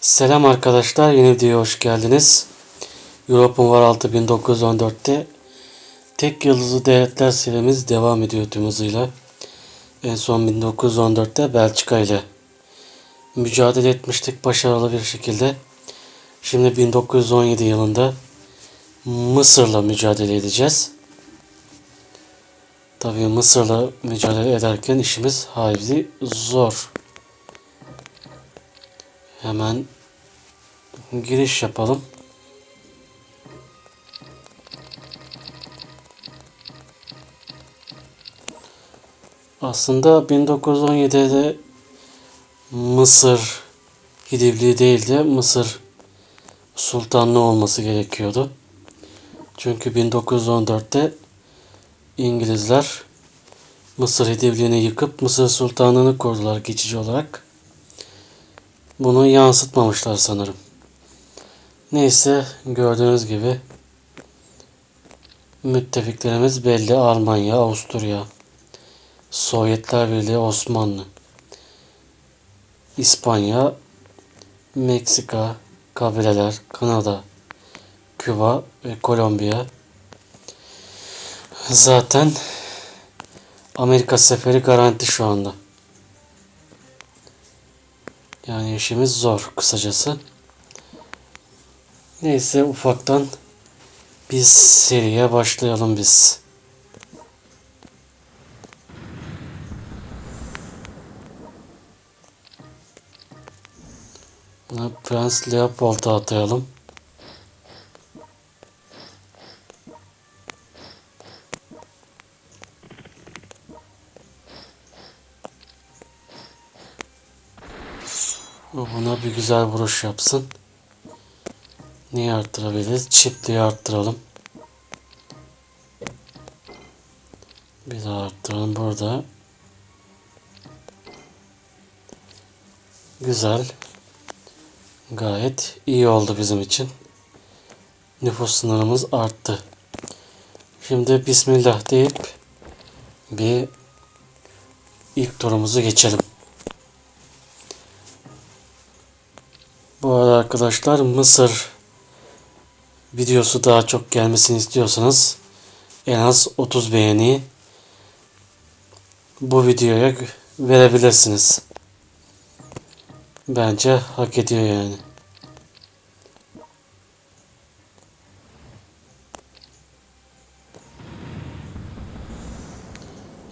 Selam arkadaşlar, yeni videoya hoş geldiniz. European War 6 1914'te tek yıldızlı devletler serimiz devam ediyor tüm hızıyla. En son 1914'te Belçika ile mücadele etmiştik başarılı bir şekilde. Şimdi 1917 yılında Mısır'la mücadele edeceğiz. Tabii Mısır'la mücadele ederken işimiz hayli zor. Hemen giriş yapalım. Aslında 1917'de Mısır Hidivli değil de Mısır Sultanlığı olması gerekiyordu. Çünkü 1914'te İngilizler Mısır Hidivliğini yıkıp Mısır Sultanlığını kurdular geçici olarak. Bunu yansıtmamışlar sanırım. Neyse gördüğünüz gibi müttefiklerimiz belli. Almanya, Avusturya, Sovyetler Birliği, Osmanlı, İspanya, Meksika, kabileler, Kanada, Küba ve Kolombiya. Zaten Amerika seferi garanti şu anda. Yani işimiz zor kısacası. Neyse ufaktan biz seriye başlayalım biz. Buna Prens Leopold'a atayalım. Buna bir güzel vuruş yapsın. Neyi arttırabiliriz? Çiftliği arttıralım. Bir daha arttıralım burada. Güzel. Gayet iyi oldu bizim için. Nüfus sınırımız arttı. Şimdi Bismillah deyip bir ilk turumuzu geçelim. Arkadaşlar Mısır videosu daha çok gelmesini istiyorsanız en az 30 beğeni bu videoya verebilirsiniz. Bence hak ediyor yani.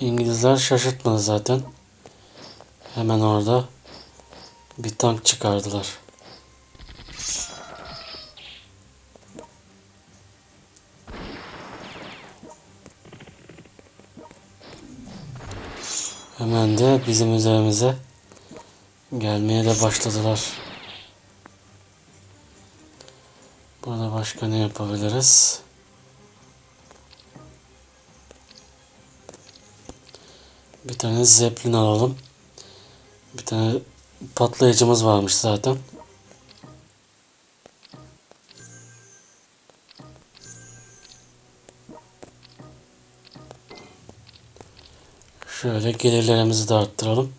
İngilizler şaşırtmadı zaten. Hemen orada bir tank çıkardılar. Hemen de bizim üzerimize gelmeye de başladılar. Burada başka ne yapabiliriz? Bir tane zeplin alalım. Bir tane patlayıcımız varmış zaten. Şöyle gelirlerimizi de arttıralım.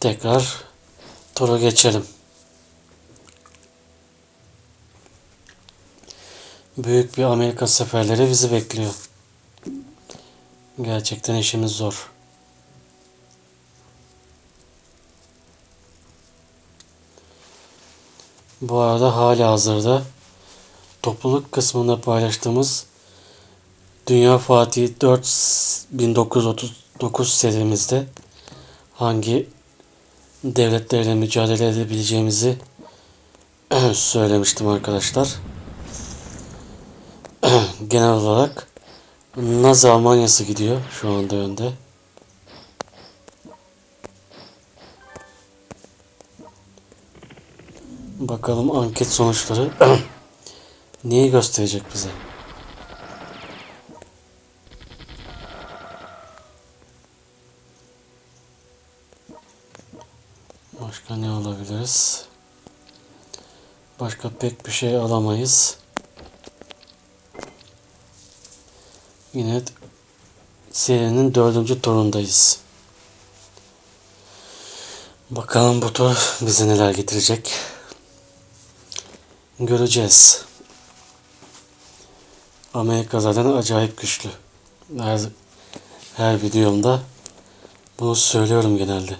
Tekrar tura geçelim. Büyük bir Amerika seferleri bizi bekliyor. Gerçekten işimiz zor. Bu arada hala hazırda topluluk kısmında paylaştığımız Dünya Fatih 4 1939 serimizde hangi devletlerle mücadele edebileceğimizi söylemiştim arkadaşlar. Genel olarak Nazi Almanyası gidiyor şu anda önde. Bakalım anket sonuçları neyi gösterecek bize? Başka ne alabiliriz? Başka pek bir şey alamayız. Yine serinin dördüncü turundayız. Bakalım bu tur bize neler getirecek. Göreceğiz. Amerika zaten acayip güçlü. Her, her videomda bunu söylüyorum genelde.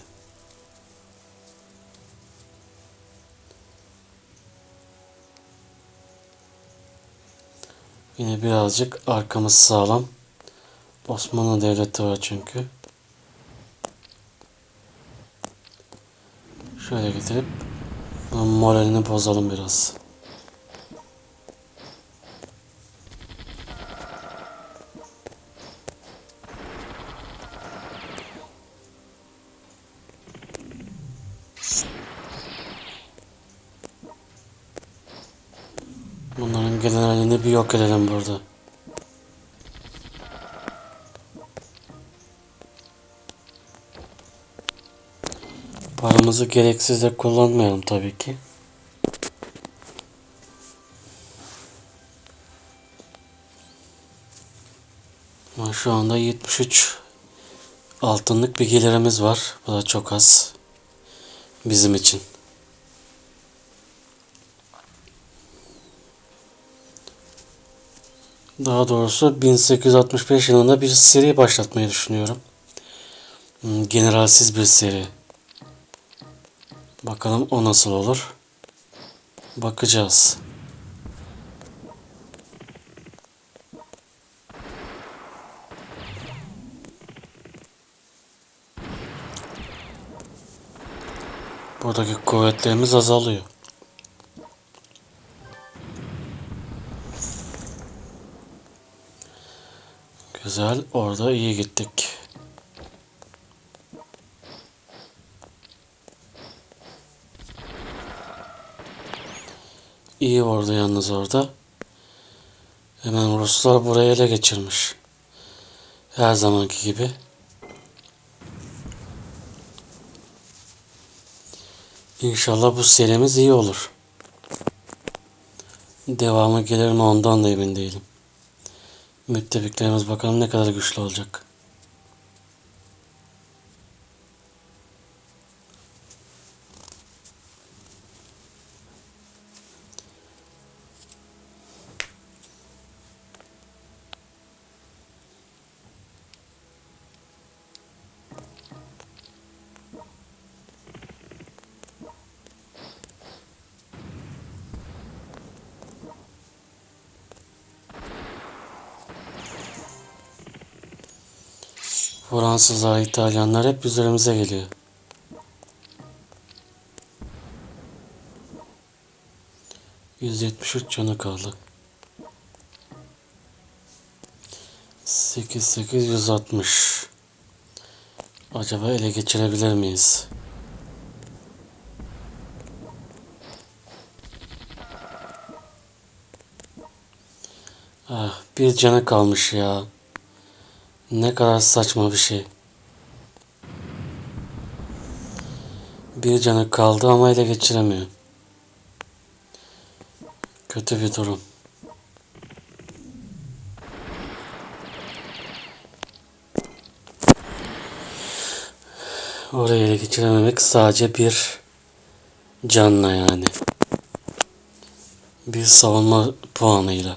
Yine birazcık arkamız sağlam. Osmanlı Devleti var çünkü. Şöyle getirip bunun moralini bozalım biraz. Bunların generalini bir yok edelim burada. Paramızı gereksiz de kullanmayalım tabii ki. Ama şu anda 73 altınlık bir gelirimiz var. Bu da çok az. Bizim için. Daha doğrusu 1865 yılında bir seri başlatmayı düşünüyorum. Hmm, Generalsiz bir seri. Bakalım o nasıl olur. Bakacağız. Buradaki kuvvetlerimiz azalıyor. Güzel. Orada iyi gittik. İyi orada yalnız orada. Hemen Ruslar burayı ele geçirmiş. Her zamanki gibi. İnşallah bu serimiz iyi olur. Devamı gelir mi ondan da emin değilim. Müttefiklerimiz bakalım ne kadar güçlü olacak. Fransızlar, İtalyanlar hep üzerimize geliyor. Yüz yetmiş üç canı kaldı. Sekiz sekiz yüz altmış. Acaba ele geçirebilir miyiz? Ah, bir canı kalmış ya. Ne kadar saçma bir şey. Bir canı kaldı ama ele geçiremiyor. Kötü bir durum. Orayı ele geçirememek sadece bir canla yani. Bir savunma puanıyla.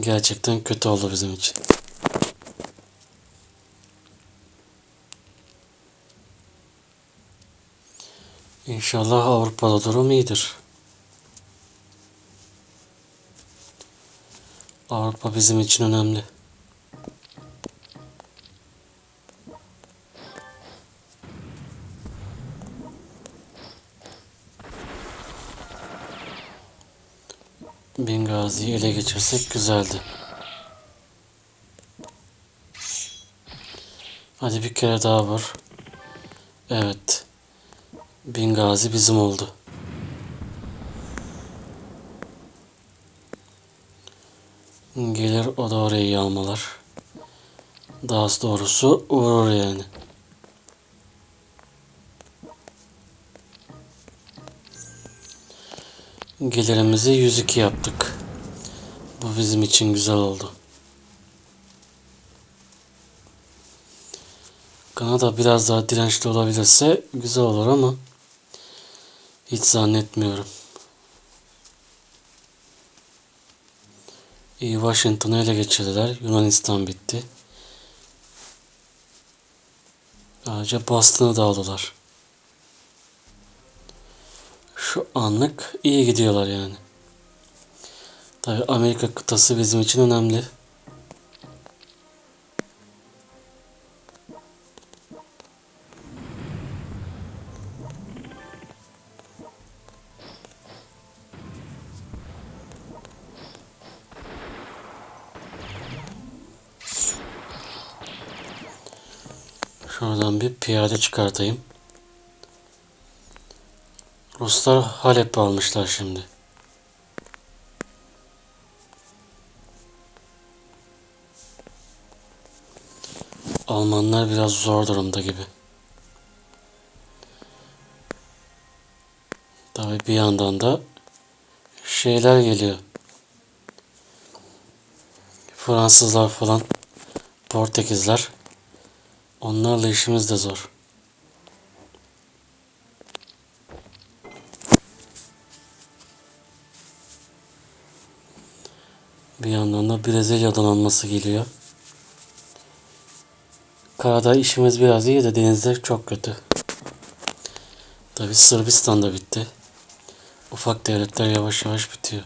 Gerçekten kötü oldu bizim için. İnşallah Avrupa'da durum iyidir. Avrupa bizim için önemli. Bengazi'yi ele geçirsek güzeldi. Hadi bir kere daha vur. Evet. Bengazi bizim oldu. Gelir o da orayı yağmalar. Daha doğrusu vurur yani. Gelirimizi 102 yaptık. Bu bizim için güzel oldu. Kanada biraz daha dirençli olabilirse güzel olur ama hiç zannetmiyorum. İyi Washington'ı ele geçirdiler. Yunanistan bitti. Ayrıca Boston'ı da aldılar. Şu anlık iyi gidiyorlar yani. Tabi Amerika kıtası bizim için önemli. Piyade çıkartayım. Ruslar Halep almışlar şimdi. Almanlar biraz zor durumda gibi. Tabi bir yandan da şeyler geliyor. Fransızlar falan, Portekizler. Onlarla işimiz de zor. Bir yandan da Brezilya'dan alması geliyor. Karada işimiz biraz iyi de denizde çok kötü. Tabi Sırbistan da bitti. Ufak devletler yavaş yavaş bitiyor.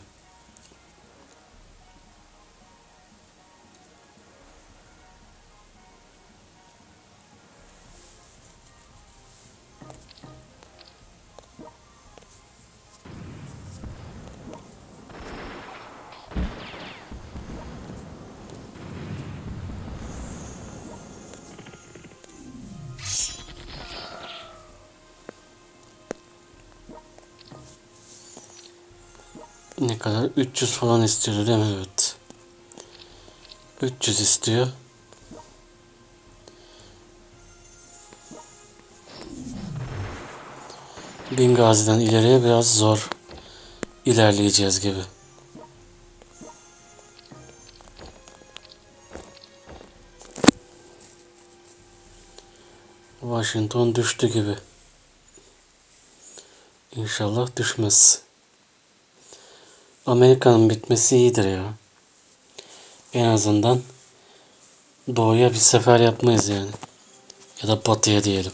300 falan istiyor değil mi? Evet. 300 istiyor. Bingazi'den ileriye biraz zor ilerleyeceğiz gibi. Washington düştü gibi. İnşallah düşmez. Amerika'nın bitmesi iyidir ya. En azından doğuya bir sefer yapmayız yani. Ya da batıya diyelim.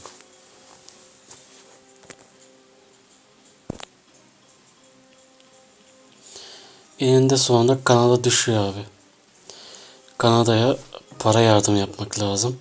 Eninde sonunda Kanada düşüyor abi. Kanada'ya para yardım yapmak lazım.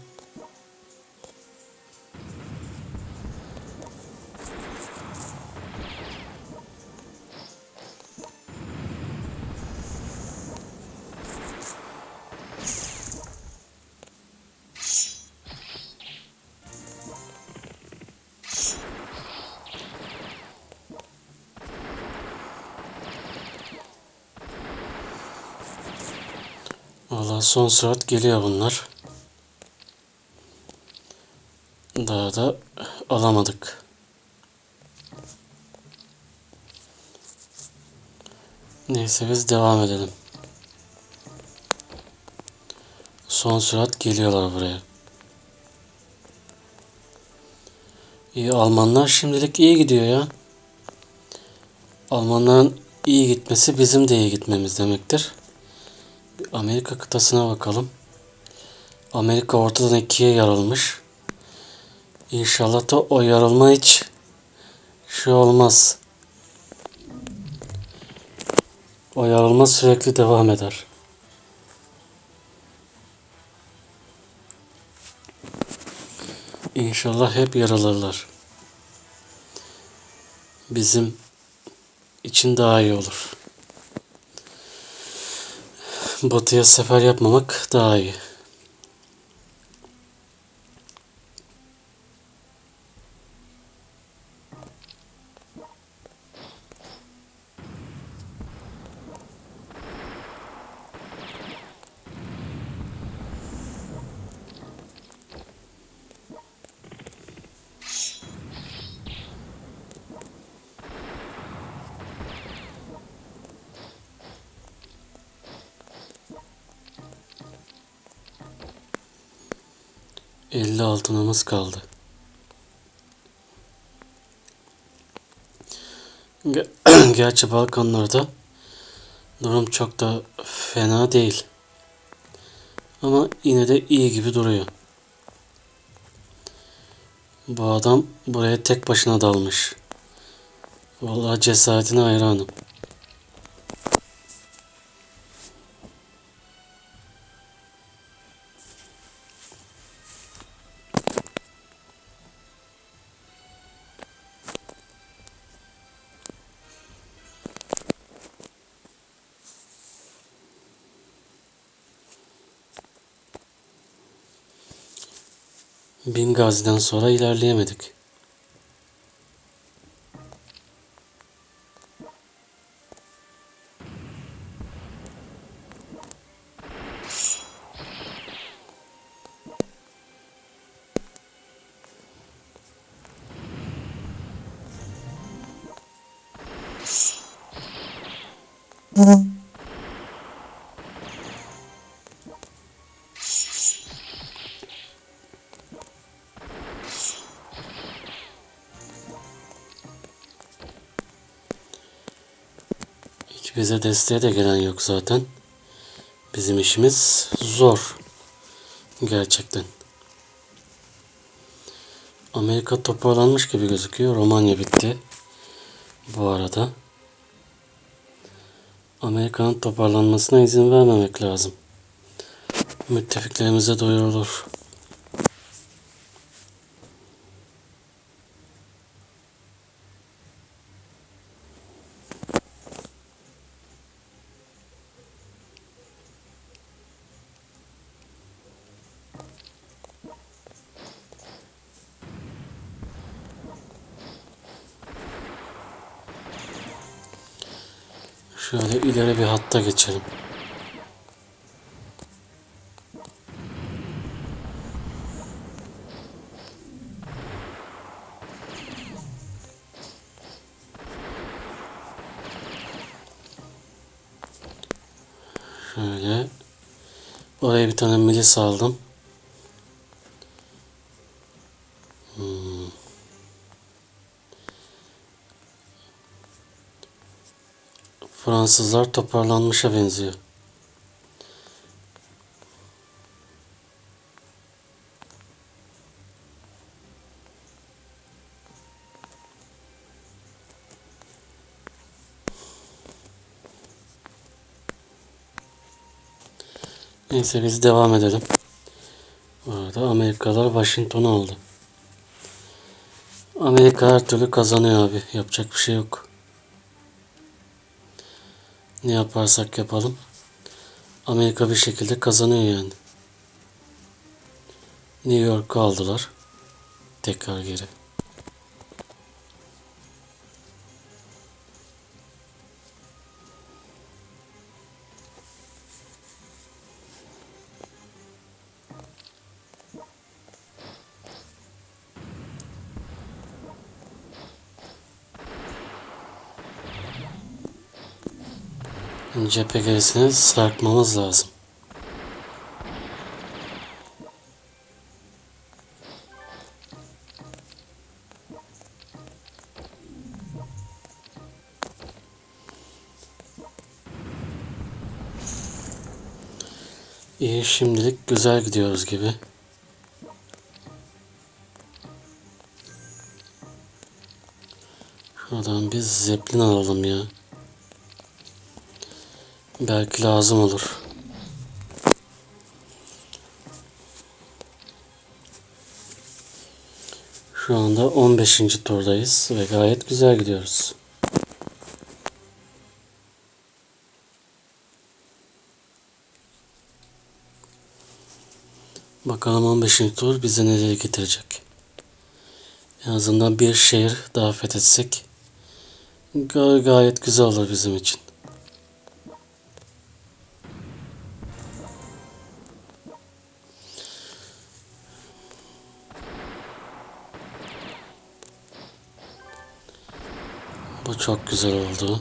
Son sürat geliyor bunlar. Daha da alamadık. Neyse biz devam edelim. Son sürat geliyorlar buraya. İyi Almanlar şimdilik iyi gidiyor ya. Almanların iyi gitmesi bizim de iyi gitmemiz demektir. Amerika kıtasına bakalım. Amerika ortadan ikiye yarılmış. İnşallah da o yarılma hiç şey olmaz. O yarılma sürekli devam eder. İnşallah hep yaralırlar. Bizim için daha iyi olur. Batıya sefer yapmamak daha iyi. 50 altınımız kaldı. Ge- Gerçi Balkanlarda durum çok da fena değil. Ama yine de iyi gibi duruyor. Bu adam buraya tek başına dalmış. Vallahi cesaretine hayranım. Bingazi'den sonra ilerleyemedik. Hiç bize desteğe de gelen yok zaten. Bizim işimiz zor. Gerçekten. Amerika toparlanmış gibi gözüküyor. Romanya bitti. Bu arada. Amerika'nın toparlanmasına izin vermemek lazım. Müttefiklerimize duyurulur. Şöyle hatta geçelim. Şöyle oraya bir tane milis aldım. Fransızlar toparlanmışa benziyor. Neyse biz devam edelim. Bu arada Amerikalılar Washington'u aldı. Amerika her türlü kazanıyor abi. Yapacak bir şey yok. Ne yaparsak yapalım. Amerika bir şekilde kazanıyor yani. New York'u aldılar. Tekrar geri. Cephe gerisini sarkmamız lazım. İyi şimdilik güzel gidiyoruz gibi. Şuradan bir zeplin alalım ya. Belki lazım olur. Şu anda 15. turdayız ve gayet güzel gidiyoruz. Bakalım 15. tur bizi nereye getirecek. En azından bir şehir daha fethetsek ga- gayet güzel olur bizim için. Çok güzel oldu.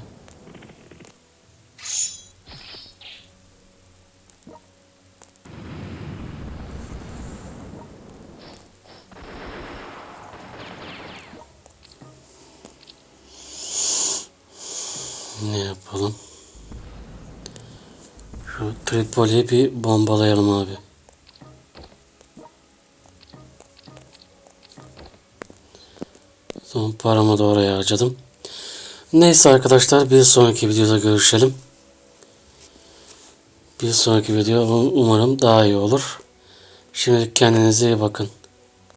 Ne yapalım? Şu Tripoli'yi bir bombalayalım abi. Son paramı da oraya harcadım. Neyse arkadaşlar bir sonraki videoda görüşelim. Bir sonraki video umarım daha iyi olur. Şimdilik kendinize iyi bakın.